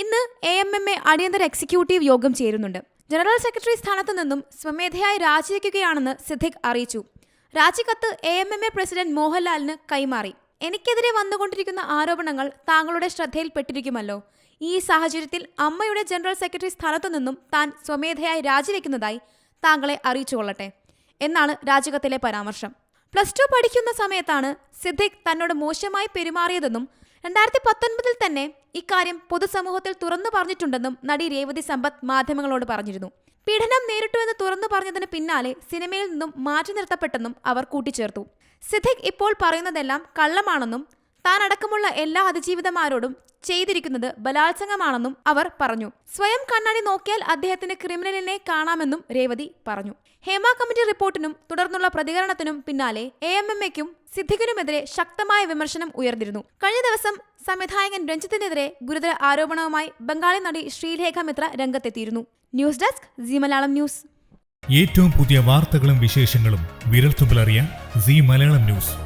ഇന്ന് A M M A അടിയന്തര executive യോഗം ചേരുന്നുണ്ട്. ജനറൽ സെക്രട്ടറി സ്ഥാനത്ത് നിന്നും സ്വമേധയായി രാജിവെക്കുകയാണെന്ന് സിദ്ദിഖ് അറിയിച്ചു. രാജിക്കത്ത് A M M A president മോഹൻലാലിന് കൈമാറി. എനിക്കെതിരെ വന്നുകൊണ്ടിരിക്കുന്ന ആരോപണങ്ങൾ താങ്കളുടെ ശ്രദ്ധയിൽപ്പെട്ടിരിക്കുമല്ലോ. ഈ സാഹചര്യത്തിൽ അമ്മയുടെ ജനറൽ സെക്രട്ടറി സ്ഥാനത്തു നിന്നും താൻ സ്വമേധയായി രാജിവെക്കുന്നതായി താങ്കളെ അറിയിച്ചുകൊള്ളട്ടെ എന്നാണ് രാജികത്തിലെ പരാമർശം. പ്ലസ് ടു പഠിക്കുന്ന സമയത്താണ് സിദ്ദിഖ് തന്നോട് മോശമായി പെരുമാറിയതെന്നും രണ്ടായിരത്തി പത്തൊൻപതിൽ തന്നെ ഇക്കാര്യം പൊതുസമൂഹത്തിൽ തുറന്നു പറഞ്ഞിട്ടുണ്ടെന്നും നടി രേവതി സമ്പത്ത് മാധ്യമങ്ങളോട് പറഞ്ഞിരുന്നു. പീഡനം നേരിട്ടുവെന്ന് തുറന്നു പറഞ്ഞതിന് പിന്നാലെ സിനിമയിൽ നിന്നും മാറ്റി നിർത്തപ്പെട്ടെന്നും അവർ കൂട്ടിച്ചേർത്തു. സിദ്ദിഖ് ഇപ്പോൾ പറയുന്നതെല്ലാം കള്ളമാണെന്നും താൻ അടക്കമുള്ള എല്ലാ അതിജീവിതമാരോടും ചെയ്തിരിക്കുന്നത് ബലാത്സംഗമാണെന്നും അവർ പറഞ്ഞു. സ്വയം കണ്ണാടി നോക്കിയാൽ അദ്ദേഹത്തിന് ക്രിമിനലിനെ കാണാമെന്നും രേവതി പറഞ്ഞു. ഹേമ കമ്മിറ്റി റിപ്പോർട്ടിനും തുടർന്നുള്ള പ്രതികരണത്തിനും പിന്നാലെ എ എം എം എക്കും സിദ്ദിഖിനുമെതിരെ ശക്തമായ വിമർശനം ഉയർന്നിരുന്നു. കഴിഞ്ഞ ദിവസം സംവിധായകൻ രഞ്ജിത്തിനെതിരെ ഗുരുതര ആരോപണവുമായി ബംഗാളി നടി ശ്രീലേഖ മിത്ര രംഗത്തെത്തിയിരുന്നു. News desk Zee Malayalam news. ഏറ്റവും പുതിയ വാർത്തകളും വിശേഷങ്ങളും വിരൽത്തുമ്പിലറിയാൻ സി മലയാളം ന്യൂസ്.